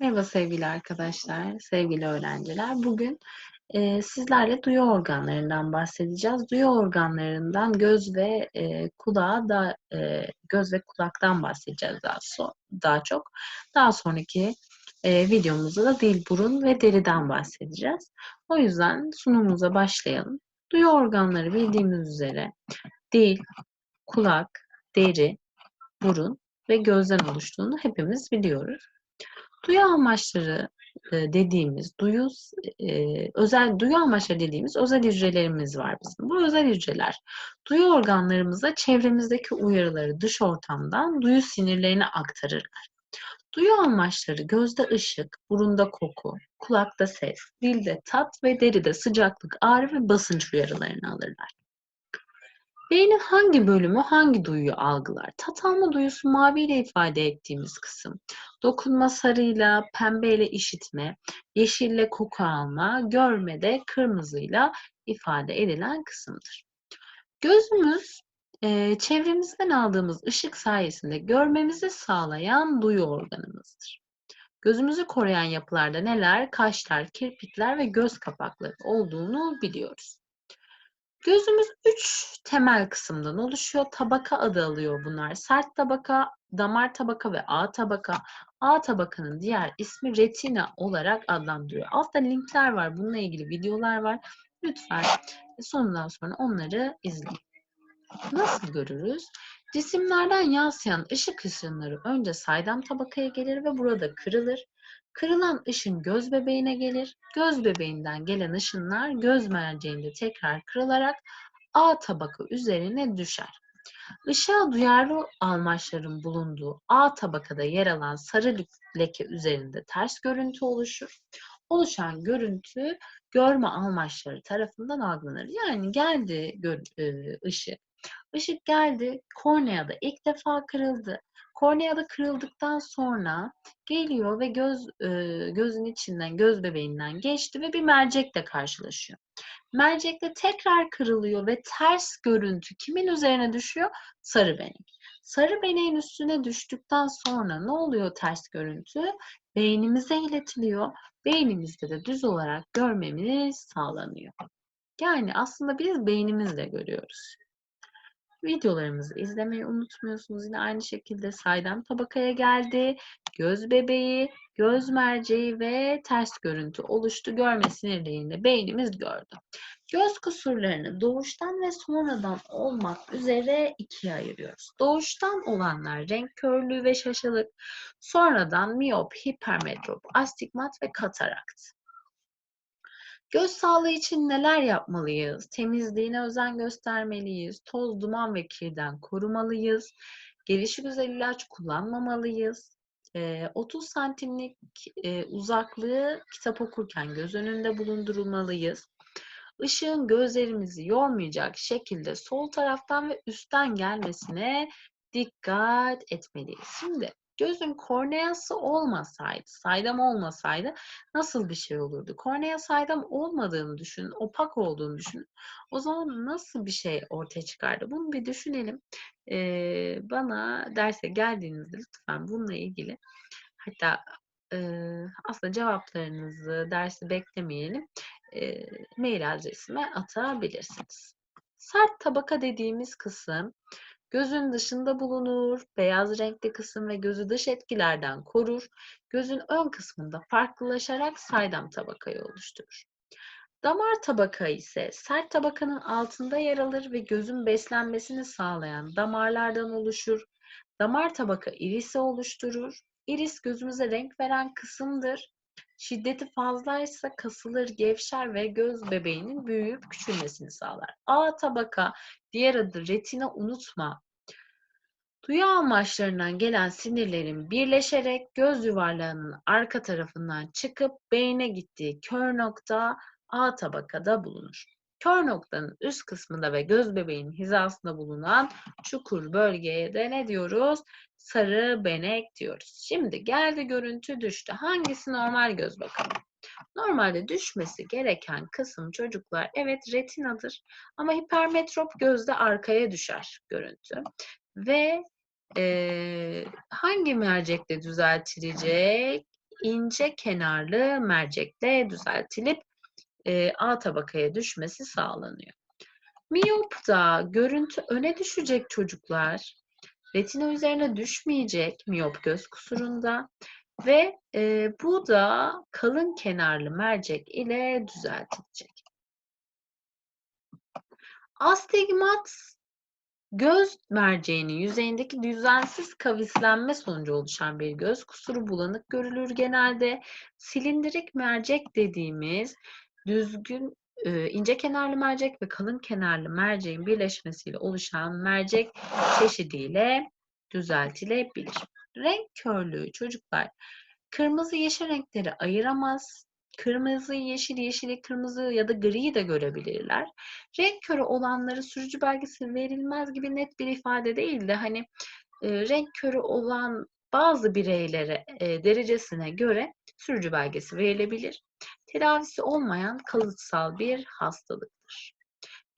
Merhaba sevgili arkadaşlar, sevgili öğrenciler. Bugün e, sizlerle duyu organlarından bahsedeceğiz. Duyu organlarından göz ve e, kulağa da e, göz ve kulaktan bahsedeceğiz daha so daha çok. Daha sonraki e, videomuzda da dil, burun ve deriden bahsedeceğiz. O yüzden sunumumuza başlayalım. Duyu organları bildiğimiz üzere dil, kulak, deri, burun ve gözden oluştuğunu hepimiz biliyoruz. Duyu amaçları e, dediğimiz duyu e, özel duyu amaçları dediğimiz özel hücrelerimiz var bizim. Bu özel hücreler duyu organlarımıza çevremizdeki uyarıları dış ortamdan duyu sinirlerine aktarırlar. Duyu amaçları gözde ışık, burunda koku, kulakta ses, dilde tat ve deride sıcaklık, ağrı ve basınç uyarılarını alırlar. Beynin hangi bölümü hangi duyuyu algılar? Tat alma duyusu maviyle ifade ettiğimiz kısım. Dokunma sarıyla, pembeyle işitme, yeşille koku alma, görme de kırmızıyla ifade edilen kısımdır. Gözümüz e, çevremizden aldığımız ışık sayesinde görmemizi sağlayan duyu organımızdır. Gözümüzü koruyan yapılarda neler? Kaşlar, kirpikler ve göz kapakları olduğunu biliyoruz. Gözümüz üç temel kısımdan oluşuyor. Tabaka adı alıyor bunlar. Sert tabaka, damar tabaka ve A tabaka. A tabakanın diğer ismi retina olarak adlandırıyor. Altta linkler var. Bununla ilgili videolar var. Lütfen sonundan sonra onları izleyin. Nasıl görürüz? Cisimlerden yansıyan ışık ışınları önce saydam tabakaya gelir ve burada kırılır. Kırılan ışın göz bebeğine gelir. Göz bebeğinden gelen ışınlar göz merceğinde tekrar kırılarak A tabaka üzerine düşer. Işığa duyarlı almaçların bulunduğu A tabakada yer alan sarı leke üzerinde ters görüntü oluşur. Oluşan görüntü görme almaçları tarafından algılanır. Yani geldi ışık. Işık geldi, korneada ilk defa kırıldı. Korneada kırıldıktan sonra geliyor ve göz e, gözün içinden, göz bebeğinden geçti ve bir mercekle karşılaşıyor. Mercekte tekrar kırılıyor ve ters görüntü kimin üzerine düşüyor? Sarı benek. Sarı beneğin üstüne düştükten sonra ne oluyor ters görüntü? Beynimize iletiliyor. Beynimizde de düz olarak görmemiz sağlanıyor. Yani aslında biz beynimizle görüyoruz. Videolarımızı izlemeyi unutmuyorsunuz. Yine aynı şekilde saydam tabakaya geldi. Göz bebeği, göz merceği ve ters görüntü oluştu. Görme sinirliğinde beynimiz gördü. Göz kusurlarını doğuştan ve sonradan olmak üzere ikiye ayırıyoruz. Doğuştan olanlar renk körlüğü ve şaşılık, sonradan miyop, hipermetrop, astigmat ve katarakt. Göz sağlığı için neler yapmalıyız? Temizliğine özen göstermeliyiz. Toz, duman ve kirden korumalıyız. Gelişi güzel ilaç kullanmamalıyız. 30 santimlik uzaklığı kitap okurken göz önünde bulundurulmalıyız. Işığın gözlerimizi yormayacak şekilde sol taraftan ve üstten gelmesine dikkat etmeliyiz. Şimdi Gözün korneası olmasaydı, saydam olmasaydı nasıl bir şey olurdu? Kornea saydam olmadığını düşünün, opak olduğunu düşünün. O zaman nasıl bir şey ortaya çıkardı? Bunu bir düşünelim. Ee, bana derse geldiğinizde lütfen bununla ilgili hatta e, aslında cevaplarınızı dersi beklemeyelim. E, mail adresime atabilirsiniz. Sert tabaka dediğimiz kısım Gözün dışında bulunur, beyaz renkli kısım ve gözü dış etkilerden korur. Gözün ön kısmında farklılaşarak saydam tabakayı oluşturur. Damar tabaka ise sert tabakanın altında yer alır ve gözün beslenmesini sağlayan damarlardan oluşur. Damar tabaka irisi oluşturur. İris gözümüze renk veren kısımdır. Şiddeti fazlaysa kasılır, gevşer ve göz bebeğinin büyüyüp küçülmesini sağlar. A tabaka, diğer adı retina unutma. Duyu amaçlarından gelen sinirlerin birleşerek göz yuvarlağının arka tarafından çıkıp beyne gittiği kör nokta A tabakada bulunur. Kör noktanın üst kısmında ve göz bebeğinin hizasında bulunan çukur bölgeye de ne diyoruz? Sarı benek diyoruz. Şimdi geldi görüntü düştü. Hangisi normal göz bakalım? Normalde düşmesi gereken kısım çocuklar evet retinadır ama hipermetrop gözde arkaya düşer görüntü. Ve e, hangi mercekle düzeltilecek? ince kenarlı mercekle düzeltilip e, A tabakaya düşmesi sağlanıyor. Miyopta görüntü öne düşecek çocuklar. Retina üzerine düşmeyecek miyop göz kusurunda ve e, bu da kalın kenarlı mercek ile düzeltilecek. Astigmat göz merceğinin yüzeyindeki düzensiz kavislenme sonucu oluşan bir göz kusuru bulanık görülür genelde. Silindirik mercek dediğimiz düzgün ince kenarlı mercek ve kalın kenarlı merceğin birleşmesiyle oluşan mercek çeşidiyle düzeltilebilir. Renk körlüğü çocuklar kırmızı yeşil renkleri ayıramaz. Kırmızı, yeşil, yeşili, kırmızı ya da griyi de görebilirler. Renk körü olanları sürücü belgesi verilmez gibi net bir ifade değil de hani e, renk körü olan bazı bireylere e, derecesine göre sürücü belgesi verilebilir. Tedavisi olmayan kalıtsal bir hastalıktır.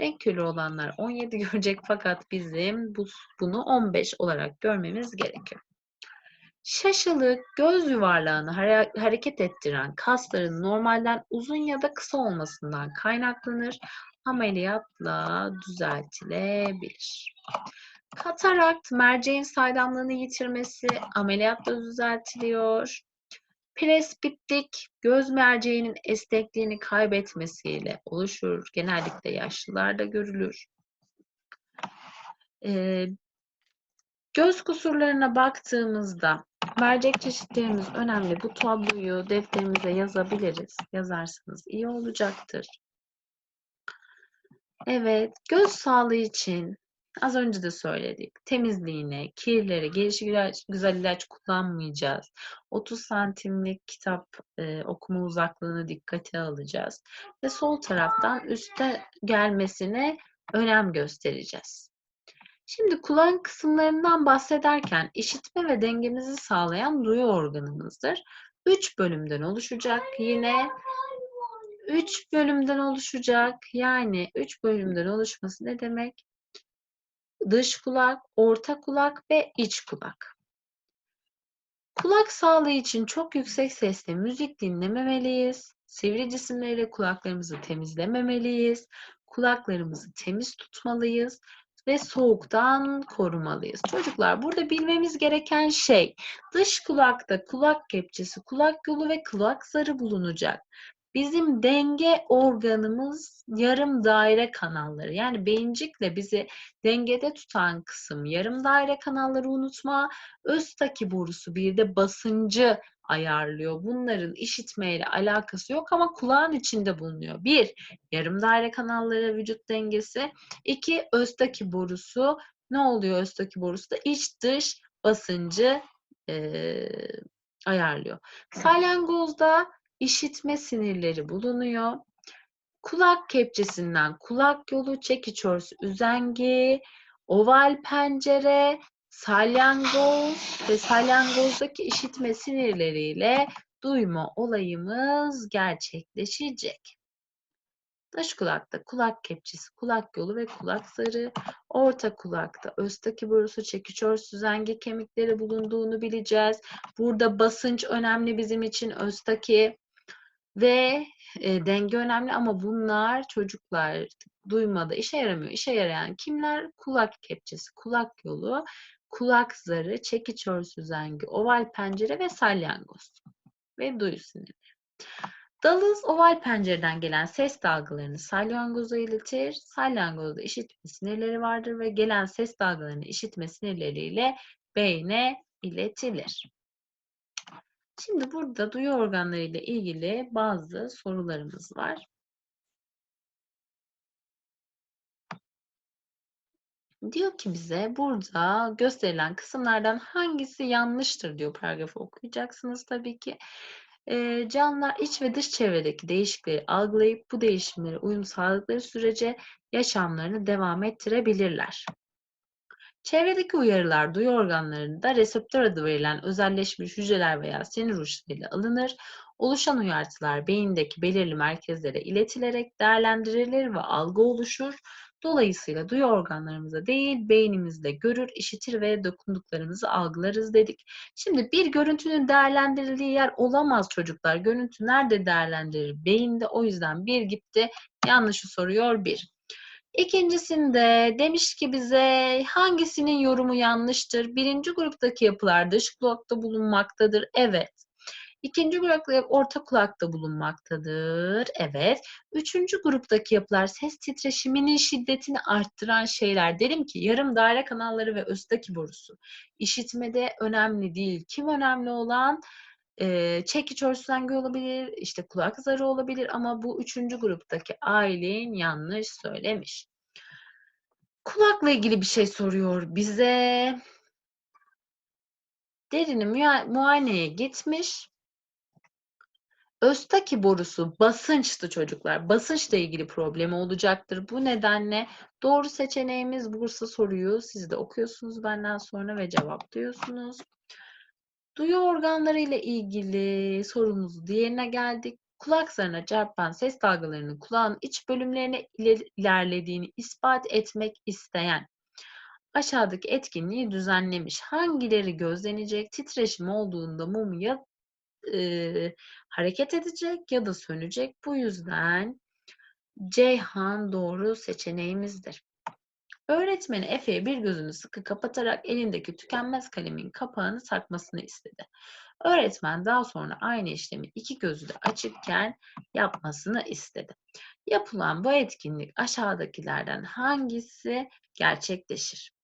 Renk körü olanlar 17 görecek fakat bizim bu, bunu 15 olarak görmemiz gerekiyor. Şaşılık, göz yuvarlağını hareket ettiren kasların normalden uzun ya da kısa olmasından kaynaklanır. Ameliyatla düzeltilebilir. Katarakt, merceğin saydamlığını yitirmesi ameliyatla düzeltiliyor. Presbitlik, göz merceğinin esnekliğini kaybetmesiyle oluşur. Genellikle yaşlılarda görülür. Ee, göz kusurlarına baktığımızda mercek çeşitlerimiz önemli. Bu tabloyu defterimize yazabiliriz. Yazarsanız iyi olacaktır. Evet, göz sağlığı için Az önce de söyledik. Temizliğine, kirleri, gelişi güzel ilaç kullanmayacağız. 30 santimlik kitap e, okuma uzaklığını dikkate alacağız. Ve sol taraftan üste gelmesine önem göstereceğiz. Şimdi kulak kısımlarından bahsederken işitme ve dengemizi sağlayan duyu organımızdır. 3 bölümden oluşacak. Yine 3 bölümden oluşacak. Yani 3 bölümden oluşması ne demek? Dış kulak, orta kulak ve iç kulak. Kulak sağlığı için çok yüksek sesle müzik dinlememeliyiz. Sivri cisimleriyle kulaklarımızı temizlememeliyiz. Kulaklarımızı temiz tutmalıyız ve soğuktan korumalıyız. Çocuklar burada bilmemiz gereken şey dış kulakta kulak kepçesi, kulak yolu ve kulak zarı bulunacak. Bizim denge organımız yarım daire kanalları. Yani beyincikle bizi dengede tutan kısım yarım daire kanalları unutma. Östaki borusu bir de basıncı ayarlıyor. Bunların işitmeyle alakası yok ama kulağın içinde bulunuyor. Bir, yarım daire kanalları vücut dengesi. İki, östaki borusu. Ne oluyor östaki borusu da? iç dış basıncı e, ayarlıyor. Salyangozda işitme sinirleri bulunuyor. Kulak kepçesinden kulak yolu, çekiç örüsü, üzengi, oval pencere, salyangoz ve salyangozdaki işitme sinirleriyle duyma olayımız gerçekleşecek. Dış kulakta kulak kepçesi, kulak yolu ve kulak zarı, orta kulakta östaki borusu, çekiçör, süzenge kemikleri bulunduğunu bileceğiz. Burada basınç önemli bizim için östaki ve e, denge önemli ama bunlar çocuklar duymada işe yaramıyor. İşe yarayan kimler? Kulak kepçesi, kulak yolu, kulak zarı, çekiç örsü zengi, oval pencere ve salyangoz ve duyu sinirleri. Dalız oval pencereden gelen ses dalgalarını salyangoza iletir. Salyangozda işitme sinirleri vardır ve gelen ses dalgalarını işitme sinirleriyle beyne iletilir. Şimdi burada duyu organları ile ilgili bazı sorularımız var. Diyor ki bize burada gösterilen kısımlardan hangisi yanlıştır diyor paragrafı okuyacaksınız tabii ki. E, canlılar iç ve dış çevredeki değişiklikleri algılayıp bu değişimlere uyum sağladıkları sürece yaşamlarını devam ettirebilirler. Çevredeki uyarılar duyu organlarında reseptör adı verilen özelleşmiş hücreler veya sinir uçlarıyla alınır. Oluşan uyartılar beyindeki belirli merkezlere iletilerek değerlendirilir ve algı oluşur. Dolayısıyla duyu organlarımızda değil, beynimizde görür, işitir ve dokunduklarımızı algılarız dedik. Şimdi bir görüntünün değerlendirildiği yer olamaz çocuklar. Görüntü nerede değerlendirilir? Beyinde. O yüzden bir gitti. Yanlışı soruyor bir. İkincisinde demiş ki bize hangisinin yorumu yanlıştır? Birinci gruptaki yapılar dış kulakta bulunmaktadır. Evet. İkinci grupta orta kulakta bulunmaktadır. Evet. Üçüncü gruptaki yapılar ses titreşiminin şiddetini arttıran şeyler. Derim ki yarım daire kanalları ve östaki borusu. İşitmede önemli değil. Kim önemli olan? Ee, çekiç örslengi olabilir, işte kulak zarı olabilir ama bu üçüncü gruptaki Aylin yanlış söylemiş. Kulakla ilgili bir şey soruyor bize. Derini muayeneye gitmiş. Östaki borusu basınçtı çocuklar. Basınçla ilgili problemi olacaktır. Bu nedenle doğru seçeneğimiz Bursa soruyu siz de okuyorsunuz benden sonra ve cevaplıyorsunuz. Duyu organları ile ilgili sorumuz diğerine geldik. Kulak zarına çarpan ses dalgalarının kulağın iç bölümlerine ilerlediğini ispat etmek isteyen aşağıdaki etkinliği düzenlemiş. Hangileri gözlenecek? Titreşim olduğunda mum ya e, hareket edecek ya da sönecek. Bu yüzden Ceyhan doğru seçeneğimizdir. Öğretmeni Efe'ye bir gözünü sıkı kapatarak elindeki tükenmez kalemin kapağını takmasını istedi. Öğretmen daha sonra aynı işlemi iki gözü de açıkken yapmasını istedi. Yapılan bu etkinlik aşağıdakilerden hangisi gerçekleşir?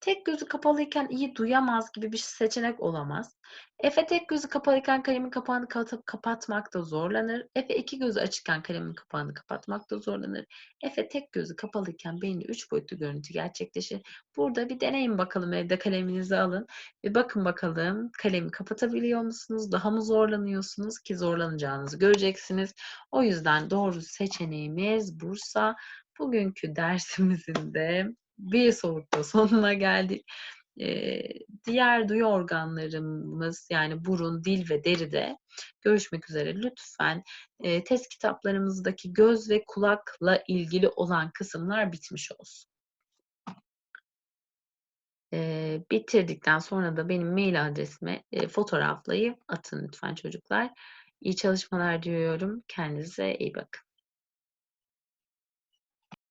Tek gözü kapalıyken iyi duyamaz gibi bir seçenek olamaz. Efe tek gözü kapalıyken kalemin kapağını kapatmakta zorlanır. Efe iki gözü açıkken kalemin kapağını kapatmakta zorlanır. Efe tek gözü kapalıyken beyni üç boyutlu görüntü gerçekleşir. Burada bir deneyin bakalım evde kaleminizi alın. Bir bakın bakalım kalemi kapatabiliyor musunuz? Daha mı zorlanıyorsunuz ki zorlanacağınızı göreceksiniz. O yüzden doğru seçeneğimiz Bursa. Bugünkü dersimizin de bir soğukta sonuna geldik. Ee, diğer duyu organlarımız yani burun, dil ve deride görüşmek üzere. Lütfen e, test kitaplarımızdaki göz ve kulakla ilgili olan kısımlar bitmiş olsun. E, bitirdikten sonra da benim mail adresime e, fotoğraflayıp atın lütfen çocuklar. İyi çalışmalar diliyorum. Kendinize iyi bakın.